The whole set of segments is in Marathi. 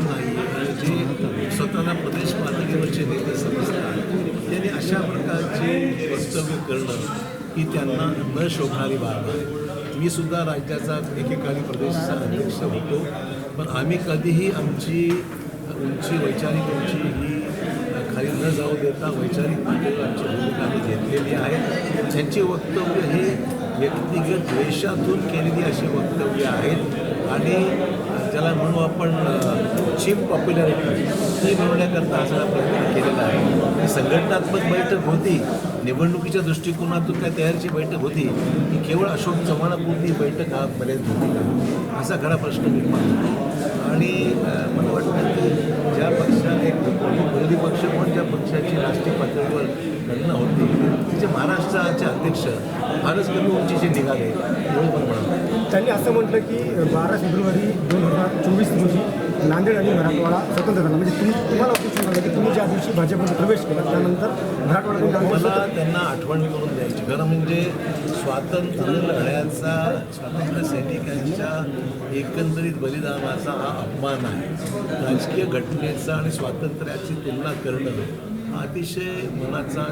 पक्षपाती नाही जे स्वतःला प्रदेश पातळीवरचे नेते समजतात त्यांनी अशा प्रकारचे वक्तव्य करणं ही त्यांना न शोभणारी बाब आहे. मी सुद्धा राज्याचा एकेकाळी प्रदेशचा अध्यक्ष होतो पण आम्ही कधीही आमची उंची वैचारिक उंची ही खाली न जाऊ देता वैचारिक पातळीवर आमची भूमिका आम्ही घेतलेली आहे त्यांची वक्तव्य हे व्यक्तिगत द्वेषातून केलेली अशी वक्तव्य आहेत. आणि त्याला म्हणू आपण चीप पॉप्युलॅरिटी ती मिळवण्याकरता हा सगळा प्रयत्न केलेला आहे. संघटनात्मक बैठक होती निवडणुकीच्या दृष्टिकोनातून त्या तयारीची बैठक होती की केवळ अशोक चव्हाणापुरती बैठक हा मर्यादित होती का? असा खरा प्रश्न निर्माण आणि मला वाटतं की ज्या पक्षात एक विरोधी पक्ष पण ज्या पक्षाची राष्ट्रीय पातळीवर गणना होती तिचे महाराष्ट्राचे अध्यक्ष फारच कमी उंचीचे निघाले एवढं पण म्हणा त्यांनी असं म्हटलं की बारा फेब्रुवारी दोन हजार चोवीस रोजी नांदेड आणि मराठवाडा स्वतंत्र झाला. म्हणजे तुम्ही तुम्हाला ऑफिस झालं की तुम्ही ज्या दिवशी भाजपमध्ये प्रवेश केला त्यानंतर मराठवाड्यातून काँग्रेस मला त्यांना आठवण करून द्यायची. खरं म्हणजे स्वातंत्र्य लढ्याचा स्वातंत्र्य सैनिकांच्या एकंदरीत बलिदानाचा हा अपमान आहे. राजकीय घटनेचा आणि स्वातंत्र्याची तुलना करणं हा अतिशय मनाचा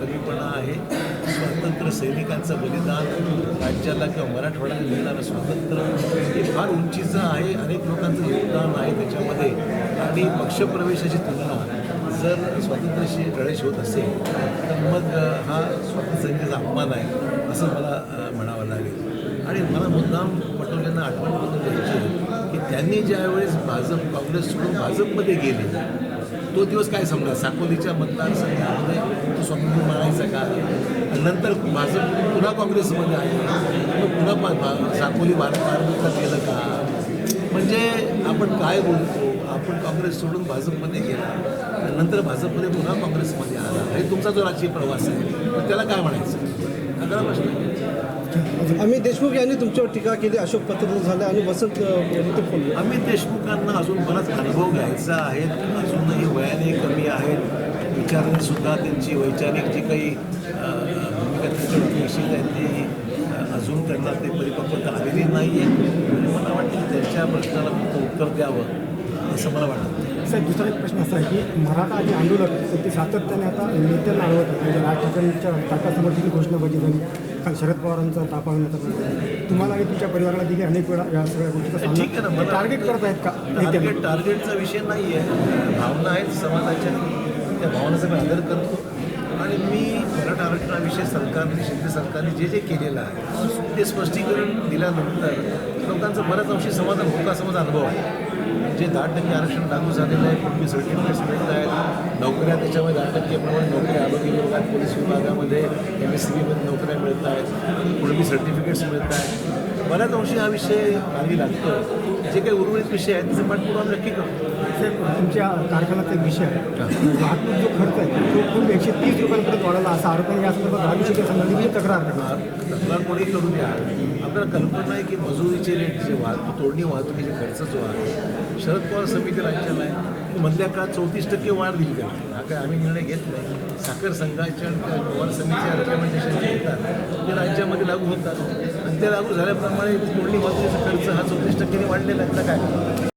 कमीपणा आहे. स्वातंत्र्य सैनिकांचं बलिदान राज्याला किंवा मराठवाड्याला मिळणारं स्वातंत्र्य हे फार उंचीचं आहे. अनेक लोकांचं योगदान आहे त्याच्यामध्ये. आणि पक्षप्रवेशाची तुलना जर स्वातंत्र्याशी गणेश होत असेल तर मग हा स्वातंत्र्यसैनिकाचा अपमान आहे असं मला म्हणावं लागेल. आणि मला मुद्दाम पटोलेंना आठवण करून द्यायची की त्यांनी ज्यावेळेस भाजप काँग्रेस सोडून भाजपमध्ये गेले तो दिवस काय समजा साकोलीच्या मतदारसंघामध्ये तो स्वातंत्र्य मारायचा का? नंतर भाजप पुन्हा काँग्रेसमध्ये आहे मग पुन्हा साकोली भारत भारतात गेलं का? म्हणजे आपण काय बोलतो? आपण काँग्रेस सोडून भाजपमध्ये गेला. नंतर भाजपमध्ये पुन्हा काँग्रेसमध्ये आला. हे तुमचा जो राजकीय प्रवास आहे त्याला काय म्हणायचं? हा खरा प्रश्न अमित देशमुख यांनी तुमच्यावर टीका केली अशोक पत्र झालं आणि वसंत फोडले अमित देशमुखांना अजून बराच अनुभव घ्यायचा आहे. अजूनही वयाने कमी आहेत. विचाराने सुद्धा त्यांची वैचारिक जी काही भूमिका त्यांच्यावरती असेल आहे ती अ, अजून त्यांना ते परिपक्वता आलेली नाही आहे मला वाटतं की त्यांच्या प्रश्नाला फक्त उत्तर द्यावं असं मला वाटतं. साहेब दुसरा एक प्रश्न असा आहे की मराठा जे आंदोलक ते सातत्याने आता नेत्यांना आहेत. म्हणजे राज ठाकरेंच्या टाकासमर्थीची घोषणाबाजी झाली काल शरद पवारांचा तापा होण्याचा. तुम्हाला आणि तुमच्या परिवाराला देखील अनेक वेळा या सगळ्या गोष्टीचा ठीक आहे ना सामना टार्गेट करत आहेत का? टार्गेट टार्गेटचा विषय नाही आहे भावना आहेत समाजाच्या. त्या भावनाचा मी आदर करतो. आणि मी मराठा आरक्षणाविषयी सरकारने शिंदे सरकारने जे जे केलेलं आहे ते स्पष्टीकरण दिल्यानंतर लोकांचा बऱ्याच अंशी समाधान होता समज अनुभव आहे. जे दहा टक्के आरक्षण लागू झालेलं आहे कुठली सर्टिफिकेट्स मिळत आहेत. नोकऱ्या त्याच्यामध्ये दहा टक्केप्रमाणे नोकऱ्या आरोग्य विभागात पोलीस विभागामध्ये एम एस सी बीमध्ये नोकऱ्या मिळत आहेत. कुठली सर्टिफिकेट्स मिळत आहेत. बऱ्याच अंशी हा विषय मार्गी लागतो जे काही उर्वरित विषय आहेत त्याचा पाठपुरावा आम्ही नक्की करतो तुमच्या कारखान्याचा विषय आहे. वाहतूक जो खर्च आहे तो खूप एकशे तीस रुपयांपर्यंत वाढवला. असा आरोप आहे. या संदर्भात दहा संबंधी तक्रार करणार तक्रार कोणी करू द्या. आपल्याला कल्पना आहे की मजुरीचे रेट जे वाहतूक तोडणी वाहतुकीचे खर्च जो आहे शरद पवार समिती राज्याला आहे ती मधल्या काळात चौतीस टक्के वाढ दिली त्यांनी हा काय आम्ही निर्णय घेत नाही. साखर संघाच्या पवार समितीच्या रिकमेंडेशन जे येतात ते राज्यामध्ये लागू होतात. सध्या लागू झाल्याप्रमाणे तोडणी मात्र खर्च हा चौतीस टक्क्यांनी वाढलेला आहे. तर काय?